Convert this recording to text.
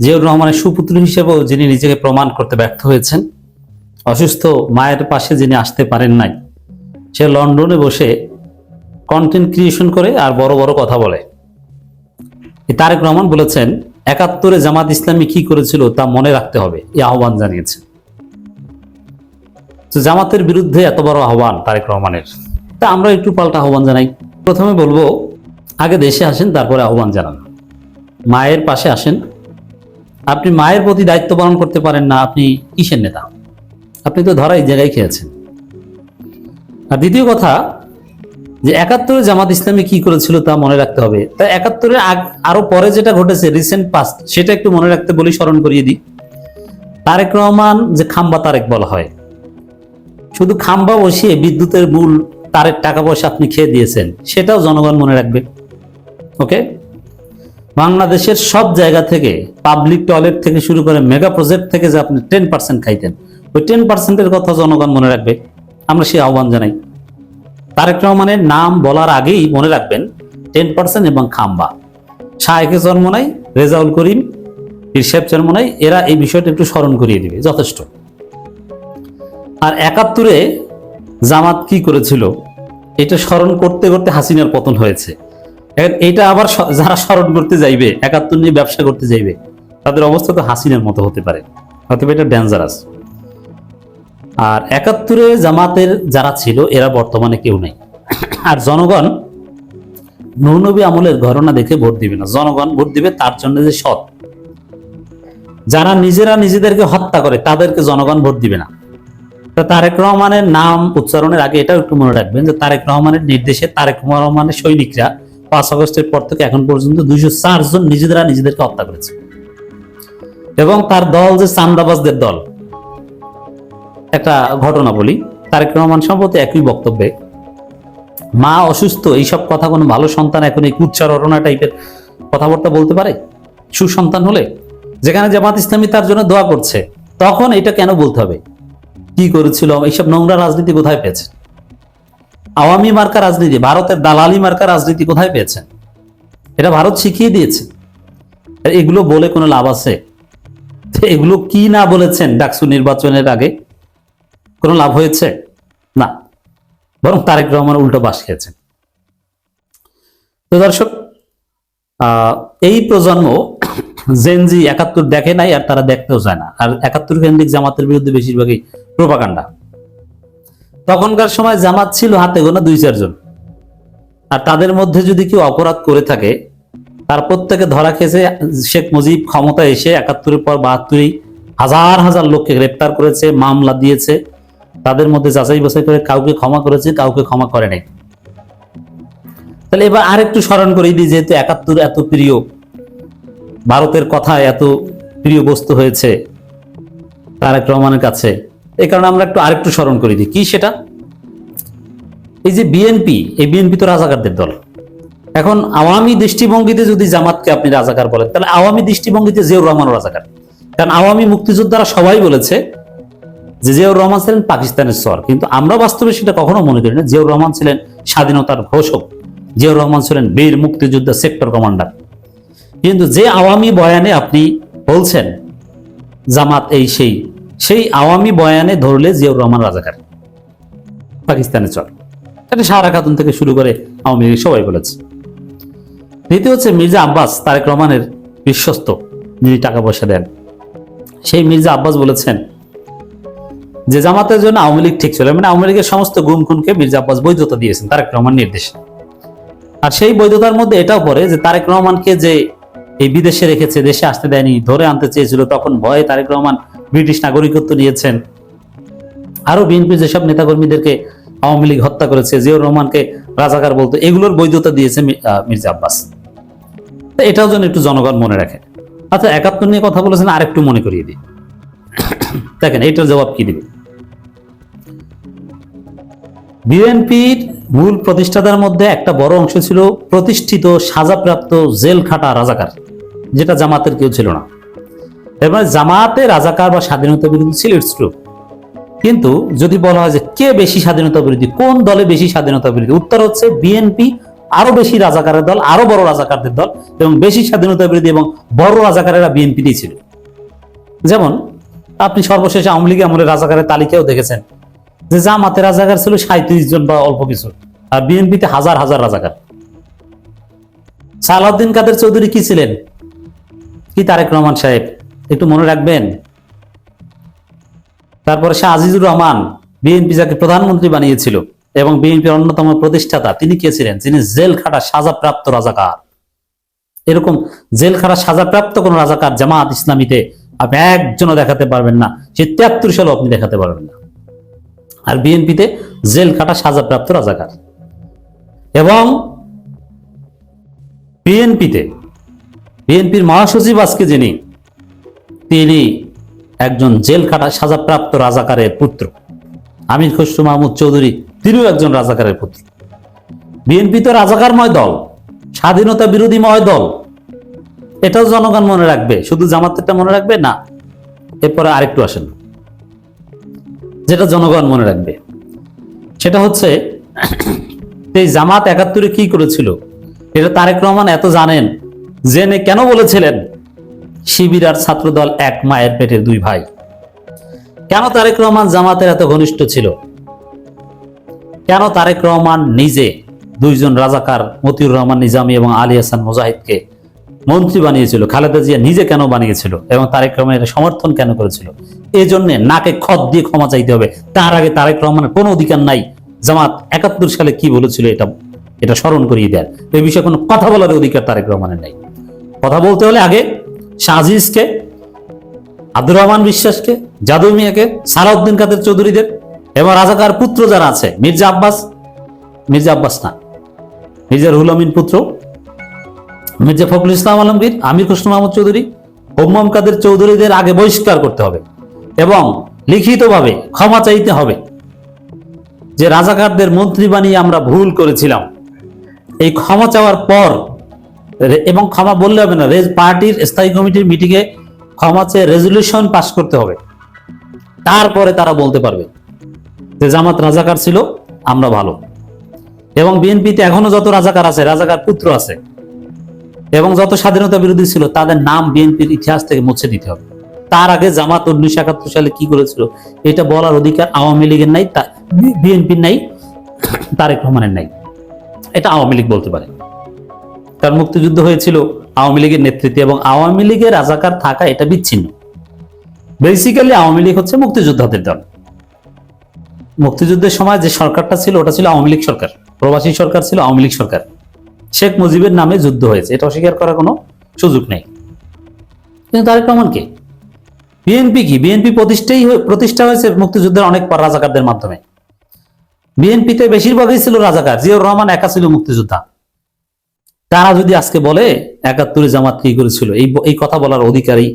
জিয়াউর রহমানের সুপুত্র হিসেবেও যিনি নিজেকে প্রমাণ করতে ব্যর্থ হয়েছেন, অসুস্থ মায়ের পাশে যিনি আসতে পারেন নাই, সে লন্ডনে বসে কন্টেন্ট ক্রিয়েশন করে আর বড় বড় কথা বলে। তারেক রহমান বলেছেন, একাত্তরে জামাত ইসলামী কি করেছিল তা মনে রাখতে হবে, এই আহ্বান জানিয়েছে তো জামাতের বিরুদ্ধে এত বড় আহ্বান তারেক রহমানের। তা আমরা একটু পাল্টা আহ্বান জানাই। প্রথমে বলব, আগে দেশে আসেন, তারপরে আহ্বান জানান। মায়ের পাশে আসেন আপনি মায়ের প্রতি দায়িত্ব পালন করতে পারেন না, আপনি কিসের নেতা? আপনি তো ধরা এই জায়গায় খেয়েছেন। আর দ্বিতীয় কথা, যে একাত্তরে জামাত ইসলামী কি করেছিল তা মনে রাখতে হবে। তা একাত্তরের আরও পরে যেটা ঘটেছে রিসেন্ট পাস্ট সেটা একটু মনে রাখতে বলি, স্মরণ করিয়ে দিই। তারেক রহমান যে খাম্বা তারেক বলা হয়, শুধু খাম্বা বসিয়ে বিদ্যুতের মূল তারের টাকা পয়সা আপনি খেয়ে দিয়েছেন, সেটাও জনগণ মনে রাখবে। ওকে? বাংলাদেশের সব জায়গা থেকে পাবলিক টয়লেট থেকে শুরু করে মেগা প্রজেক্ট থেকে যে আপনি টেন পার্সেন্ট খাইতেন, ওই টেন পার্সেন্টের কথা জনগণ মনে রাখবে। আমরা সেই আহ্বান জানাই। তারেক রহমানের নাম বলার আগেই মনে রাখবেন টেন পার্সেন্ট এবং খাম্বা। শাহেকে জন্ম নাই, রেজাউল করিম ইরশাব জন্ম নাই, এরা এই বিষয়টা একটু স্মরণ করিয়ে দিবে, যথেষ্ট। আর একাত্তরে জামাত কি করেছিল, এটা স্মরণ করতে করতে হাসিনার পতন হয়েছে। এটা আবার যারা স্মরণ করতে যাইবে, একাত্তর নিয়ে ব্যবসা করতে যাইবে, তাদের অবস্থা তো হাসিনার মতো হতে পারে। অথবা এটা ডেঞ্জারাস আর একাত্তরে জামাতের যারা ছিল, এরা বর্তমানে কেউ নেই। আর জনগণ নৌনবী আমলের ঘটনা দেখে ভোট দিবে না। জনগণ ভোট দিবে তার জন্য যে সৎ। যারা নিজেরা নিজেদেরকে হত্যা করে, তাদেরকে জনগণ ভোট দিবে না। তারেক রহমানের নাম উচ্চারণের আগে এটাও একটু মনে রাখবেন যে তারেক রহমানের নির্দেশে তারেক রহমানের সৈনিকরা পাঁচ আগস্টের পর থেকে এখন পর্যন্ত দুইশো জন নিজেরা নিজেদেরকে হত্যা করেছে। এবং তার দল যে চান্দাবাজদের দল, একটা ঘটনা বলি। তারেক রহমান সম্ভবত একই বক্তব্যে, মা অসুস্থ, এইসব কথা কোনো ভালো সন্তান এখন এই কুচ্চার রটনা টাইপের কথাবার্তা বলতে পারে? সুসন্তান হলে? যেখানে জামাত ইসলামী তার জন্য দোয়া করছে। তখন এটা কেন বলতে হবে? কি করেছিল? এইসব নোংরা রাজনীতি কোথায় পেয়েছেন আওয়ামী মার্কা রাজনীতি, ভারতের দালালি মার্কা রাজনীতি কোথায় পেয়েছেন এটা ভারত শিখিয়ে দিয়েছে। এগুলো বলে কোনো লাভ আছে? এগুলো কি না বলেছেন ডাকসু নির্বাচনের আগে? কোনো লাভ হয়েছে? না। বরং তারেক রহমান উল্টো বাস খেয়েছেন। তো দর্শক এই প্রজন্ম জেনজি একাত্তর দেখে নাই আর তারা দেখতেও চায় না। আর একাত্তর কেন্দ্রিক জামাতের বিরুদ্ধে বেশিরভাগই প্রোপাকাণ্ডা তখনকার সময় জামাত ছিল হাতে গোনা দুই চারজন আর তাদের মধ্যে যদি কেউ অপরাধ করে থাকে, তার প্রত্যেকে ধরা খেয়েছে শেখ মুজিব ক্ষমতা এসে একাত্তরের পর বাহাত্তরেই হাজার হাজার লোককে গ্রেপ্তার করেছে, মামলা দিয়েছে। তাদের মধ্যে যাচাই বাছাই করে কাউকে ক্ষমা করেছে, কাউকে ক্ষমা করে নাই। তাহলে এবার আর একটু স্মরণ করে দিই, যেহেতু একাত্তর এত প্রিয়, ভারতের কথা এত প্রিয় বস্তু হয়েছে তারেক রহমানের কাছে। এই কারণে আমরা একটু আরেকটু স্মরণ করে দিই। কি সেটা? এই যে বিএনপি এই বিএনপি তো রাজাকারদের দল। এখন আওয়ামী দৃষ্টিভঙ্গিতে যদি জামাতকে আপনি রাজাকার বলেন, তাহলে আওয়ামী দৃষ্টিভঙ্গিতে জিয়াউর রহমান রাজাকার। কারণ আওয়ামী মুক্তিযোদ্ধারা সবাই বলেছে যে জিয়াউর রহমান ছিলেন পাকিস্তানের স্বর। কিন্তু আমরা বাস্তবে সেটা কখনো মনে করি না। জিয়াউর রহমান ছিলেন স্বাধীনতার ঘোষক। জিয়াউর রহমান ছিলেন বীর মুক্তিযোদ্ধা সেক্টর কমান্ডার। কিন্তু যে আওয়ামী বয়ানে আপনি বলছেন, জামাত এই সেই সেই আওয়ামী বয়ানে ধরলে জিয়াউর রহমান রাজাকার। পাকিস্তানে চল। এটা সারা খাতুন থেকে শুরু করে আওয়ামী লীগ সবাই বলেছে। দ্বিতীয় হচ্ছে মির্জা আব্বাস, তারেক রহমানের বিশ্বস্ত যিনি টাকা পয়সা দেন। সেই মির্জা আব্বাস বলেছেন, যে জামাতের জন্য আওয়ামী লীগ ঠিক ছিল মানে আওয়ামী লীগের সমস্ত গুম খুনকে মির্জা আব্বাস বৈধতা দিয়েছেন, তারেক রহমান নির্দেশ। আর সেই বৈধতার মধ্যে এটাও পড়ে যে তারেক রহমানকে যে এই বিদেশে রেখেছে, দেশে আসতে দেয়নি, ধরে আনতে চেয়েছিল, তখন ভয়ে তারেক রহমান ব্রিটিশ নাগরিকত্ব নিয়েছেন। আরও বিএনপি যেসব নেতাকর্মীদেরকে আওয়ামী লীগ হত্যা করেছে, জিয়াউর রহমানকে রাজাকার বলতো, এগুলোর বৈধতা দিয়েছে মির্জা আব্বাস। এটাও যেন একটু জনগণ মনে রাখে। আচ্ছা একাত্তর নিয়ে কথা বলেছেন, আরেকটু মনে করিয়ে দিই। দেখেন, এইটার জবাব কি দিবে? বিএনপির মূল প্রতিষ্ঠাতার মধ্যে একটা বড় অংশ ছিল প্রতিষ্ঠিত সাজাপ্রাপ্ত জেল খাটা রাজাকার, যেটা জামাতের কেউ ছিল না। এবার জামাতে রাজাকার বা স্বাধীনতা বিরোধী ছিল ইটস ট্রু কিন্তু যদি বলা হয় যে কে বেশি স্বাধীনতা বিরোধী, কোন দলে বেশি স্বাধীনতা বিরোধী, উত্তর হচ্ছে বিএনপি আরও বেশি রাজাকারের দল, আরও বড় রাজাকারদের দল এবং বেশি স্বাধীনতা বিরোধী এবং বড় রাজাকারেরা বিএনপি ছিল। যেমন, আপনি সর্বশেষ আওয়ামী লীগ আমলের রাজাকারের তালিকাও দেখেছেন যে জামাতে রাজাকার ছিল সাঁত্রিশ জন বা অল্প কিছু আর বিএনপিতে হাজার হাজার রাজাকার। সালাউদ্দিন কাদের চৌধুরী কি ছিলেন? কি তারেক রহমান সাহেব? একটু মনে রাখবেন। তারপরে শাহ আজিজুর রহমান বিএনপি যাকে প্রধানমন্ত্রী বানিয়েছিল এবং বিএনপির অন্যতম প্রতিষ্ঠাতা, তিনি কে ছিলেন? তিনি জেল খাটা সাজাপ্রাপ্ত রাজাকার। এরকম জেল খাটা সাজাপ্রাপ্ত কোন রাজাকার জামাত ইসলামীতে আপনি একজনও দেখাতে পারবেন না। সে তিয়াত্তর সালও আপনি দেখাতে পারবেন না। আর বিএনপিতে জেল খাটা সাজাপ্রাপ্ত রাজাকার। এবং বিএনপিতে, বিএনপির মহাসচিব আজকে যিনি তিনি একজন জেল খাটা সাজাপ্রাপ্ত রাজাকারের পুত্র। আমির খসরু মাহমুদ চৌধুরী, তিনিও একজন রাজাকারের পুত্র। বিএনপি তো রাজাকারময় দল, স্বাধীনতা বিরোধীময় দল। এটাও জনগণ মনে রাখবে, শুধু জামাতেরটা মনে রাখবে না? এরপরে আরেকটু আসেন। যেটা জনগণ মনে রাখবে। সেটা হচ্ছে, এই জামাত একাত্তরে কি করেছিল? এটা তারেক রহমান এত জানেন, জেনে কেন বলেছিলেন? শিবির আর ছাত্রদল এক মায়ের পেটের দুই ভাই। কেন তারেক রহমান জামাতের এত ঘনিষ্ঠ ছিল? কেন তারেক রহমান নিজে দুইজন রাজাকার মতিউর রহমান নিজামী এবং আলী হাসান মুজাহিদকে মন্ত্রী বানিয়েছিল? খালেদা জিয়া নিজে কেন বানিয়েছিল এবং তারেক রহমান এটা সমর্থন কেন করেছিল? এই জন্য নাকে খত দিয়ে ক্ষমা চাইতে হবে। তার আগে তারেক রহমানের কোনো অধিকার নাই। জামাত একাত্তর সালে কি বলেছিল এটা এটা স্মরণ করিয়ে দেন। এই বিষয়ে কোনো কথা বলার অধিকার তারেক রহমানের নাই। কথা বলতে হলে আগে শাহজিজকে আব্দুর রহমান বিশ্বাসকে যাদব মিয়াকে, সালাউদ্দিন কাদের চৌধুরীদের এবং রাজাকার পুত্র যারা আছে, মির্জা আব্বাস মির্জা আব্বাস না, মির্জা রুহুল আমিন পুত্র, মির্জা ফখরুল ইসলাম আলমগীর, আমির কৃষ্ণ মাহমুদ চৌধুরী হোম্মম কাদের চৌধুরীদের আগে বহিষ্কার করতে হবে এবং লিখিতভাবে ক্ষমা চাইতে হবে যে রাজাকারদের মন্ত্রী বানিয়ে আমরা ভুল করেছিলাম। এই ক্ষমা চাওয়ার পর এবং ক্ষমা বললে হবে না। পার্টির স্থায়ী কমিটির মিটিংয়ে ক্ষমা চেয়ে রেজলিউশন পাস করতে হবে। তারপরে তারা বলতে পারবে যে জামাত রাজাকার ছিল, আমরা ভালো। এবং বিএনপিতে এখনও যত রাজাকার আছে, রাজাকার পুত্র আছে, এবং যত স্বাধীনতা বিরোধী ছিল, তাদের নাম বিএনপির ইতিহাস থেকে মুছে দিতে হবে। তার আগে জামাত উনিশশো একাত্তর সালে কি করেছিল, এটা বলার অধিকার আওয়ামী লীগের নাই বিএনপির নাই, তারেক রহমানের নাই। এটা আওয়ামী লীগ বলতে পারে। কারণ মুক্তিযুদ্ধ হয়েছিল আওয়ামী লীগের নেতৃত্বে এবং আওয়ামী লীগের রাজাকার থাকা এটা বিচ্ছিন্ন। বেসিক্যালি আওয়ামী লীগ হচ্ছে মুক্তিযোদ্ধাদের দল। মুক্তিযুদ্ধের সময় যে সরকারটা ছিল, ওটা ছিল আওয়ামী লীগ সরকার। প্রবাসী সরকার ছিল আওয়ামী লীগ সরকার। শেখ মুজিবের নামে যুদ্ধ হয়েছে। এটা অস্বীকার করার কোনো সুযোগ নেই। কিন্তু তারেক রহমান কে? বিএনপি কি? বিএনপি প্রতিষ্ঠাই প্রতিষ্ঠা হয়েছে মুক্তিযুদ্ধের অনেক রাজাকারদের মাধ্যমে। বিএনপিতে বেশিরভাগই ছিল রাজাকার। জিয়াউর রহমান একা ছিল মুক্তিযোদ্ধা। তারা যদি আজকে বলে একাত্তরে জামাত কি করেছিল? এই এই কথা বলার অধিকারী